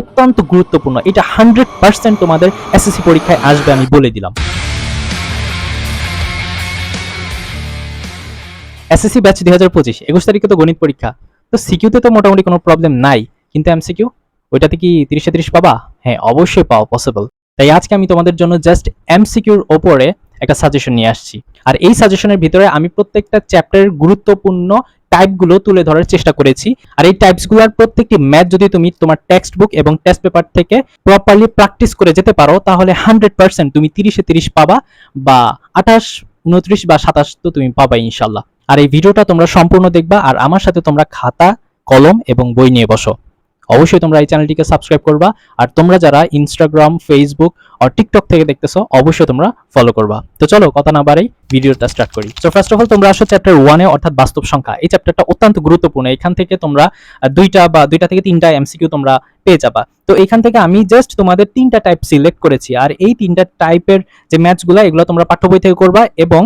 অত্যন্ত গুরুত্বপূর্ণ। এটা হান্ড্রেড পার্সেন্ট তোমাদের এসএসসি পরীক্ষায় আসবে, আমি বলে দিলাম। এসএসসি ব্যাচ দুই হাজার পঁচিশ, একুশ তারিখে তো গণিত পরীক্ষা। তো সিকিউতে তো মোটামুটি কোনো প্রবলেম নাই। কিন্তু এমসিকিউ ওইটাতে কি তিরিশে তিরিশ পাবা? হ্যাঁ অবশ্যই পাওয়া পসিবল তাই আজকে আমি তোমাদের জন্য জাস্ট এমসিকিউর ওপরে একটা সাজেশন নিয়ে আসছি। আর এই সাজেশনের ভিতরে আমি প্রত্যেকটা চ্যাপ্টারের গুরুত্বপূর্ণ টাইপগুলো তুলে ধরার চেষ্টা করেছি। আর এই টাইপসগুলোর প্রত্যেকটি ম্যাথ যদি তুমি তোমার টেক্সট বুক এবং টেস্ট পেপার থেকে প্রপারলি প্র্যাকটিস করে যেতে পারো, তাহলে হান্ড্রেড পার্সেন্ট তুমি তিরিশে তিরিশ পাবা বা আঠাশ, উনত্রিশ বা সাতাশ তো তুমি পাবা ইনশাল্লাহ। আর এই ভিডিওটা তোমরা সম্পূর্ণ দেখবা, আর আমার সাথে তোমরা খাতা, কলম এবং বই নিয়ে বসো। অবশ্যই তোমরা এই চ্যানেলটিকে সাবস্ক্রাইব করবা। আর তোমরা যারা ইনস্টাগ্রাম ফেসবুক আর টিকটক থেকে দেখতেছো, অবশ্যই তোমরা ফলো করবা। তো চলো কথা না বাড়াই, ভিডিওটা স্টার্ট করি। তো ফার্স্ট অফ অল তোমরা আসো চ্যাপ্টার ওয়ানে অর্থাৎ বাস্তব সংখ্যা। এই চ্যাপ্টারটা অত্যন্ত গুরুত্বপূর্ণ। এখান থেকে তোমরা দুইটা বা দুইটা থেকে তিনটা এমসিকিউ তোমরা পেয়ে যাবা। তো এখান থেকে আমি জাস্ট তোমাদের তিনটা টাইপ সিলেক্ট করেছি। আর এই তিনটা টাইপের যে ম্যাথসগুলো এগুলো তোমরা পাঠ্য বই থেকে করবা এবং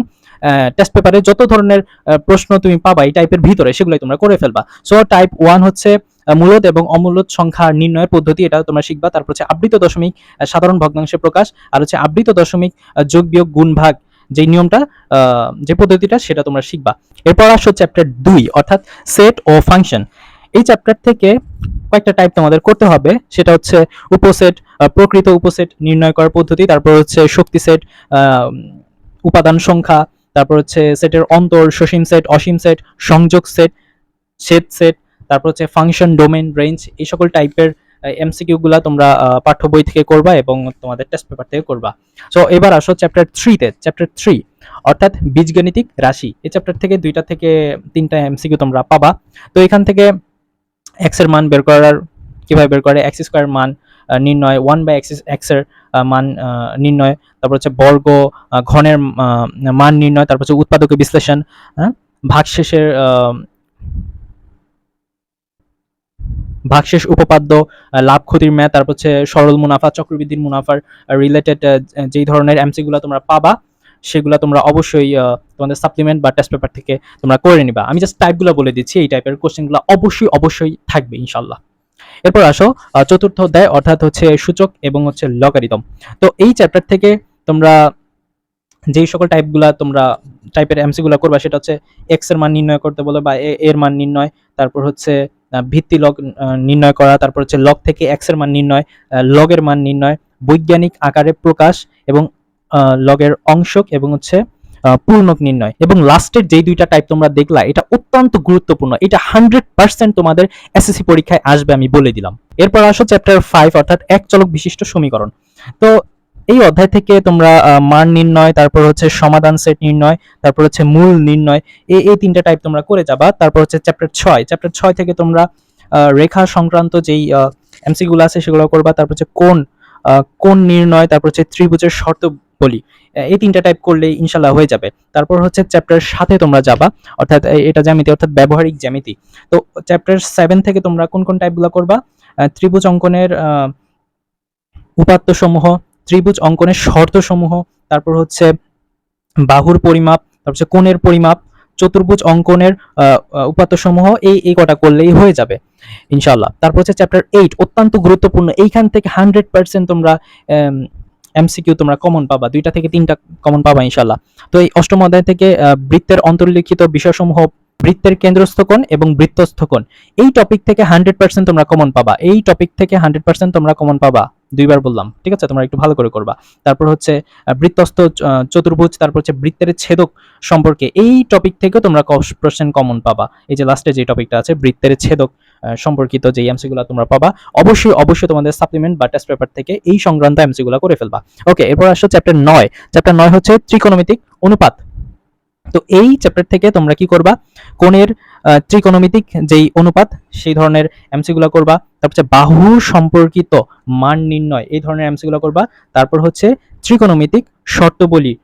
টেস্ট পেপারে যত ধরনের প্রশ্ন তুমি পাবা এই টাইপের ভিতরে, সেগুলোই তোমরা করে ফেলবা। সো টাইপ ওয়ান হচ্ছে মূলদ এবং অমূলদ সংখ্যা নির্ণয়ের পদ্ধতি এটা তোমরা শিখবা। তারপর হচ্ছে আবৃত দশমিক সাধারণ ভগ্নাংশে প্রকাশ, আর হচ্ছে আবৃত দশমিক যোগ বিয়োগ গুণ ভাগ যে নিয়মটা যে পদ্ধতিটা, সেটা তোমরা শিখবা। এরপর আসো চ্যাপ্টার দুই, অর্থাৎ সেট ও ফাংশন। এই চ্যাপ্টার থেকে কয়েকটা টাইপ তোমাদের করতে হবে। সেটা হচ্ছে উপসেট প্রকৃত উপসেট নির্ণয় করার পদ্ধতি, তারপর হচ্ছে শক্তি সেট উপাদান সংখ্যা, তারপর হচ্ছে সেটের অন্তর সসীম সেট, অসীম সেট, সংযোগ সেট, ছেদ সেট তারপর হচ্ছে ফাংশন ডোমেন রেঞ্জ এই সকল টাইপের এমসিকিউ গুলা তোমরা পাঠ্য বই থেকে করবা এবং তোমাদের টেস্ট পেপার থেকে করবা। সো এবার আসো চ্যাপ্টার থ্রিতে চ্যাপ্টার থ্রি অর্থাৎ বীজগণিতিক রাশি। এই চ্যাপ্টার থেকে দুইটা থেকে তিনটা এমসিকিউ তোমরা পাবা। তো এখান থেকে এক্সের মান বের করার, কীভাবে বের করে? এক্স স্কোয়ার মান নির্ণয় ওয়ান বাই এক্স এক্সের মান নির্ণয়। তারপর হচ্ছে বর্গ ঘনের মান নির্ণয়। তারপর হচ্ছে উৎপাদকের বিশ্লেষণ হ্যাঁ? ভাগশেষের ভাগশেষ উপপাদ্য লাভ ক্ষতির ম্যাথ, তারপর হচ্ছে সরল মুনাফা, চক্রবৃদ্ধির মুনাফার রিলেটেড যেই ধরনের এমসিগুলো তোমরা পাবা, সেগুলো তোমরা অবশ্যই তোমাদের সাপ্লিমেন্ট বা টেস্ট পেপার থেকে তোমরা করে নিবা। আমি জাস্ট টাইপগুলো বলে দিচ্ছি, এই টাইপের কোশ্চেনগুলো অবশ্যই অবশ্যই থাকবে ইনশাল্লাহ এরপর আসো চতুর্থ অধ্যায়, অর্থাৎ হচ্ছে সূচক এবং হচ্ছে লগারিদম তো এই চ্যাপ্টার থেকে তোমরা যেই সকল টাইপগুলা তোমরা টাইপের এমসিগুলো করবা, সেটা হচ্ছে এক্সের মান নির্ণয় করতে বলো বা এ, এর মান নির্ণয়, তারপর হচ্ছে ভিত্তি লগ নির্ণয় করা, তারপর হচ্ছে লগ থেকে এক্সের মান নির্ণয় লগের মান নির্ণয়, বৈজ্ঞানিক আকারে প্রকাশ এবং লগের অংশক এবং হচ্ছে পূর্ণক নির্ণয়। এবং লাস্টের যেই দুইটা টাইপ তোমরা দেখলা, এটা অত্যন্ত গুরুত্বপূর্ণ। এটা হান্ড্রেড পার্সেন্ট তোমাদের এসএসসি পরীক্ষায় আসবে আমি বলে দিলাম। এরপর আসো চ্যাপ্টার ফাইভ অর্থাৎ এক চলক বিশিষ্ট সমীকরণ। তো এই অধ্যায় থেকে তোমরা মান নির্ণয় তারপর হচ্ছে সমাধান সেট নির্ণয় তারপর হচ্ছে মূল নির্ণয় এই এই তিনটা টাইপ তোমরা করে যাবা। তারপর হচ্ছে চ্যাপ্টার ছয়। চ্যাপ্টার ছয় থেকে তোমরা রেখা সংক্রান্ত যেই এমসি গুলো আছে সেগুলো করবা। তারপর হচ্ছে কোন কোন নির্ণয় তারপর হচ্ছে ত্রিভুজের শর্ত বলি। এই তিনটা টাইপ করলেই ইনশাল্লাহ হয়ে যাবে। তারপর হচ্ছে চ্যাপ্টার সাথে তোমরা যাবা। অর্থাৎ এটা জ্যামিতি অর্থাৎ ব্যবহারিক জ্যামিতি। তো চ্যাপ্টার সেভেন থেকে তোমরা কোন কোন টাইপগুলো করবা? ত্রিভুজ অঙ্কনের আহ, উপাত্ত সমূহ ত্রিভুজ অঙ্কনের শর্ত সমূহ তারপর হচ্ছে বাহুর পরিমাপ, তারপর হচ্ছে কোণের পরিমাপ, চতুর্ভুজ অঙ্কনের উপাত্ত সমূহ এই এই কটা করলেই হয়ে যাবে ইনশাল্লাহ তারপর হচ্ছে চ্যাপ্টার এইট অত্যন্ত গুরুত্বপূর্ণ। এইখান থেকে হান্ড্রেড পার্সেন্ট তোমরা এমসিকিউ তোমরা কমন পাবা। দুইটা থেকে তিনটা কমন পাবা ইনশাল্লাহ তো এই অষ্টম অধ্যায় থেকে বৃত্তের অন্তর্লিখিত বিষয়সমূহ, বৃত্তের কেন্দ্রস্থ কোণ এবং বৃত্তস্থ কোণ। এই টপিক থেকে হান্ড্রেড পার্সেন্ট তোমরা কমন পাবা। এই টপিক থেকে হান্ড্রেড পার্সেন্ট তোমরা কমন পাবা। দুইবার বললাম, ঠিক আছে? তোমরা একটু ভালো করে করবা। তারপর হচ্ছে বৃত্তস্থ চতুর্ভুজ, তারপর হচ্ছে বৃত্তের ছেদক সম্পর্কে এই টপিক থেকেও তোমরা কোশ্চেন কমন পাবা। এই যে লাস্টে যে টপিকটা আছে, বৃত্তের ছেদক সম্পর্কিত যে এমসিগুলো তোমরা পাবা, অবশ্যই অবশ্যই তোমাদের সাপ্লিমেন্ট বা টেস্ট পেপার থেকে এই সংক্রান্ত এমসিগুলো করে ফেলবা। ওকে এরপর আসো চ্যাপ্টার নয়। চ্যাপ্টার নয় হচ্ছে ত্রিকোণমিতিক অনুপাত। তো এই চ্যাপ্টার থেকে তোমরা কি করবা? কোণের ত্রিকোণমিতিক যেই অনুপাত, সেই ধরনের এমসিগুলো করবা। তারপর বাহু সম্পর্কিত মান নির্ণয়, এই ধরনের এমসিগুলো করবা। তারপর হচ্ছে ত্রিকোণমিতিক শর্তবলী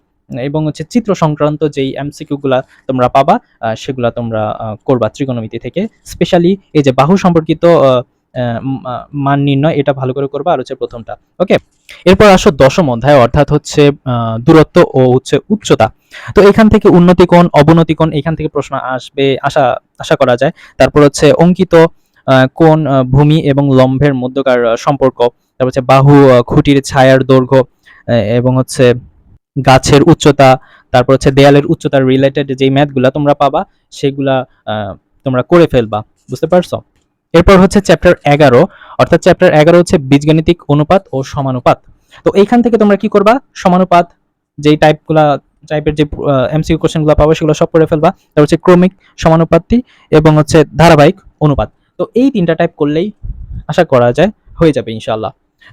এবং হচ্ছে চিত্র সংক্রান্ত যেই এমসিকিউ গুলা তোমরা পাবা সেগুলা তোমরা করবা ত্রিকোণমিতি থেকে। স্পেশালি এই যে বাহু সম্পর্কিত মান নির্ণয়, এটা ভালো করে করবা। আর হচ্ছে প্রথমটা ওকে এরপর আসো দশম অধ্যায়, অর্থাৎ হচ্ছে দূরত্ব ও হচ্ছে উচ্চতা। তো এখান থেকে উন্নতি কোণ, অবনতি কোণ, এখান থেকে প্রশ্ন আসবে, আশা আশা করা যায়। তারপর হচ্ছে অঙ্কিত কোন ভূমি এবং লম্বের মধ্যকার সম্পর্ক। তারপর হচ্ছে বাহু খুঁটির ছায়ার দৈর্ঘ্য এবং হচ্ছে গাছের উচ্চতা। তারপর হচ্ছে দেয়ালের উচ্চতার রিলেটেড যেই ম্যাথগুলা তোমরা পাবা, সেগুলা তোমরা করে ফেলবা। বুঝতে পারছ? এরপর হচ্ছে চ্যাপ্টার এগারো। অর্থাৎ চ্যাপ্টার এগারো হচ্ছে বীজগণিতিক অনুপাত ও সমানুপাত। তো এইখান থেকে তোমরা কি করবা? সমানুপাত, যেই টাইপগুলা টাইপের যে এমসিকিউ কোশ্চেনগুলো পাবো, সেগুলো সব করে ফেলবা। তারপর হচ্ছে ক্রমিক সমানুপাতটি এবং হচ্ছে ধারাবাহিক অনুপাত। তো এই তিনটা টাইপ করলেই আশা করা যায় হয়ে যাবে ইনশাআল্লাহ।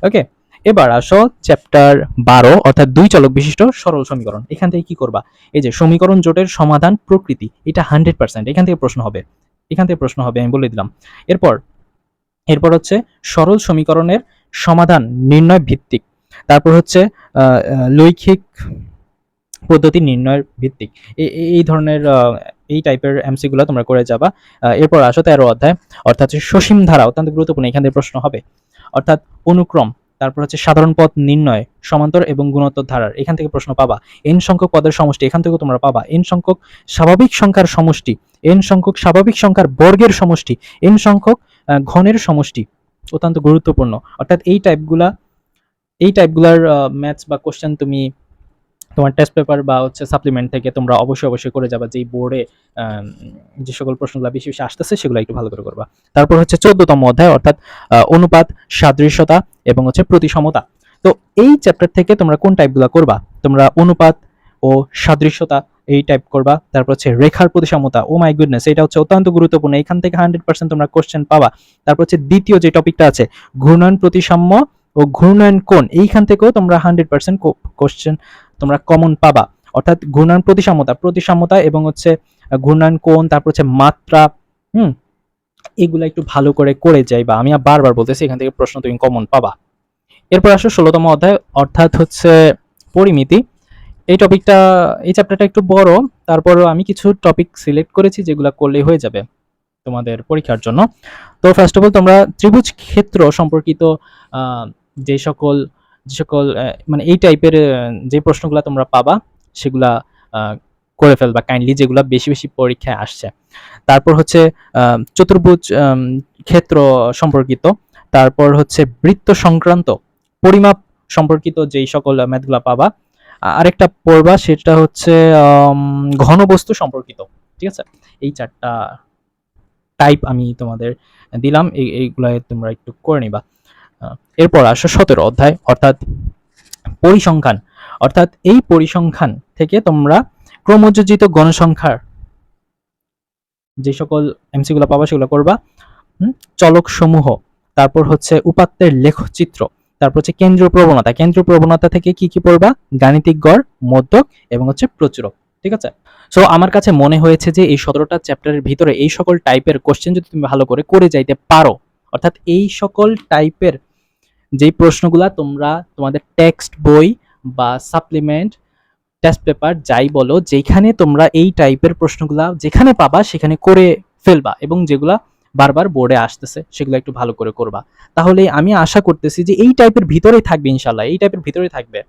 ওকে এবার আসো চ্যাপ্টার বারো, অর্থাৎ দুই চলক বিশিষ্ট সরল সমীকরণ। এখান থেকে কি করবা? এই যে সমীকরণ জোটের সমাধান প্রকৃতি, এটা হান্ড্রেড পার্সেন্ট এখান থেকে প্রশ্ন হবে। এখান থেকে প্রশ্ন হবে, আমি বলে দিলাম। এরপর এরপর হচ্ছে সরল সমীকরণের সমাধান নির্ণয় ভিত্তিক। তারপর হচ্ছে লৈখিক পদ্ধতি নির্ণয়ের ভিত্তিক। এই ধরনের এই টাইপের এমসিগুলো তোমরা করে যাবা। এরপর আসো তেরো অধ্যায়। অর্থাৎ সসীম ধারা, অত্যন্ত গুরুত্বপূর্ণ, এখান থেকে প্রশ্ন হবে। অর্থাৎ অনুক্রম, তারপর হচ্ছে সাধারণ পদ নির্ণয়, সমান্তর এবং গুণোত্তর ধারার, এখান থেকে প্রশ্ন পাবা। এন সংখ্যক পদের সমষ্টি, এখান থেকেও তোমরা পাবা। এন সংখ্যক স্বাভাবিক সংখ্যার সমষ্টি এন সংখ্যক স্বাভাবিক সংখ্যার বর্গের সমষ্টি এন সংখ্যক ঘনের সমষ্টি, অত্যন্ত গুরুত্বপূর্ণ। অর্থাৎ এই টাইপগুলা এই টাইপগুলার ম্যাথস বা কোশ্চেন তুমি তোমার টেস্ট পেপার বা হচ্ছে সাপ্লিমেন্ট থেকে তোমরা অবশ্যই অবশ্যই করে যাবা, যেই বোর্ডে যে সকল প্রশ্নগুলো বেশি বেশি আসতেছে সেগুলো একটু ভালো করে করবা। তারপর হচ্ছে চোদ্দতম অধ্যায়, অর্থাৎ অনুপাত, সাদৃশ্যতা এবং হচ্ছে প্রতিসমতা। তো এই চ্যাপ্টার থেকে তোমরা কোন টাইপগুলো করবা? তোমরা অনুপাত ও সাদৃশ্যতা এই টাইপ করবা, তারপর হচ্ছে রেখার প্রতিসমতা ও মাই গুডনেস এটা হচ্ছে অত্যন্ত গুরুত্বপূর্ণ। এখান থেকে হান্ড্রেড পার্সেন্ট তোমরা কোশ্চেন পাবা। তারপর হচ্ছে দ্বিতীয় যে টপিকটা আছে ঘূর্ণয়ন প্রতিসাম্য ও ঘূর্ণয়ন কোণ, এইখান থেকেও তোমরা হান্ড্রেড পার্সেন্ট কোশ্চেন তোমরা কমন পাবা। অর্থাৎ ঘূর্ণয়ন প্রতিসাম্যতা প্রতিসাম্যতা এবং হচ্ছে আহ, ঘূর্ণয়ন কোণ তারপর হচ্ছে মাত্রা হুম? এগুলো একটু ভালো করে করে যাইবা। আমি আর বারবার বলতেছি এখান থেকে প্রশ্ন তুমি কমন পাবা। এরপর আসো ষোলোতম অধ্যায় অর্থাৎ হচ্ছে পরিমিতি। এই টপিকটা এই চ্যাপ্টারটা একটু বড় তারপরও আমি কিছু টপিক সিলেক্ট করেছি যেগুলো করলেই হয়ে যাবে তোমাদের পরীক্ষার জন্য। তো ফার্স্ট অফ অল তোমরা ত্রিভুজ ক্ষেত্র সম্পর্কিত যে সকল যে সকল মানে এই টাইপের যে প্রশ্নগুলো তোমরা পাবা, সেগুলা করে ফেলবা কাইন্ডলি যেগুলো বেশি বেশি পরীক্ষায় আসছে। তারপর হচ্ছে চতুর্ভুজ ক্ষেত্র সম্পর্কিত। তারপর হচ্ছে বৃত্ত সংক্রান্ত, পরিমাপ সম্পর্কিত যেই সকল ম্যাথগুলো পাবা। আরেকটা পড়বা, সেটা হচ্ছে ঘনবস্তু সম্পর্কিত, ঠিক আছে? এই চারটা টাইপ আমি তোমাদের দিলাম, এই এইগুলা তোমরা একটু করে নিবা। এরপর আসো সতেরো অধ্যায়, অর্থাৎ পরিসংখ্যান। অর্থাৎ এই পরিসংখ্যান থেকে তোমরা ক্রমযোজিত গণসংখ্যার যে সকল এমসিগুলো পাবা, সেগুলো করবা। চলক সমূহ তারপর হচ্ছে উপাত্তের লেখচিত্র। তারপর হচ্ছে কেন্দ্রীয় প্রবণতা। কেন্দ্রীয় প্রবণতা থেকে কি কি পড়বা? গাণিতিক গড়, মধ্যক এবং হচ্ছে প্রচুরক। ঠিক আছে? সো আমার কাছে মনে হয়েছে যে এই সতেরোটা চ্যাপ্টারের ভিতরে এই সকল টাইপের কোশ্চেন যদি তুমি ভালো করে করে যাইতে পারো, অর্থাৎ এই সকল টাইপের যেই প্রশ্নগুলা তোমরা তোমাদের টেক্সট বই বা সাপ্লিমেন্ট টেস্ট পেপার যাই বলো, যেখানে তোমরা এই টাইপের প্রশ্নগুলা যেখানে পাবা সেখানে করে ফেলবা এবং যেগুলা বারবার বোর্ডে আসতেছে সেগুলো একটু ভালো করে করবা। তাহলে আমি আশা করতেছি যে এই টাইপের ভিতরেই থাকবে ইনশাল্লাহ এই টাইপের ভিতরেই থাকবে।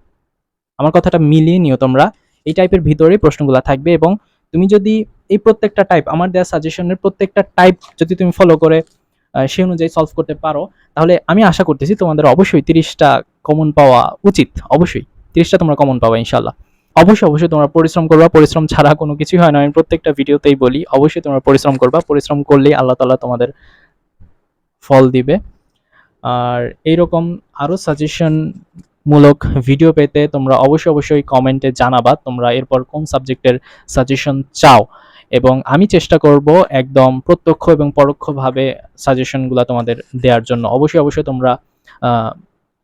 আমার কথাটা মিলিয়ে নিও তোমরা, এই টাইপের ভিতরে প্রশ্নগুলো থাকবে এবং তুমি যদি এই প্রত্যেকটা টাইপ আমার দেওয়া সাজেশনের প্রত্যেকটা টাইপ যদি তুমি ফলো করে সেই অনুযায়ী সলভ করতে পারো। তাহলে আমি আশা করতেছি তোমাদের অবশ্যই তিরিশটা কমন পাওয়া উচিত। অবশ্যই তিরিশটা তোমরা কমন পাবা ইনশাল্লাহ অবশ্যই অবশ্যই তোমরা পরিশ্রম করবা। পরিশ্রম ছাড়া কোনো কিছুই হয় না। আমি প্রত্যেকটা ভিডিওতেই বলি, অবশ্যই তোমরা পরিশ্রম করবা। পরিশ্রম করলেই আল্লাহ তাআলা তোমাদের ফল দিবে। আর এইরকম আরও সাজেশন মূলক ভিডিও পেতে তোমরা অবশ্যই অবশ্যই কমেন্টে জানাবা। তোমরা এরপর কোন সাবজেক্টের সাজেশন চাও। এবং আমি চেষ্টা করব একদম প্রত্যক্ষ এবং পরোক্ষভাবে সাজেশনগুলো তোমাদের দেওয়ার জন্য। অবশ্যই অবশ্যই তোমরা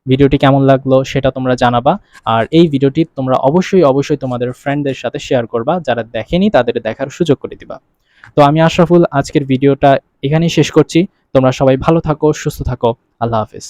ভিডিওটি কেমন লাগল সেটা তোমরা জানাবা। আর এই ভিডিওটি তোমরা অবশ্যই অবশ্যই তোমাদের ফ্রেন্ডদের সাথে শেয়ার করবা। যারা দেখেনি তাদের দেখার সুযোগ করে দিবা। তো আমি আশরাফুল, আজকের ভিডিওটা এখানেই শেষ করছি। তোমরা সবাই ভালো থাকো, সুস্থ থাকো। আল্লাহ হাফিজ।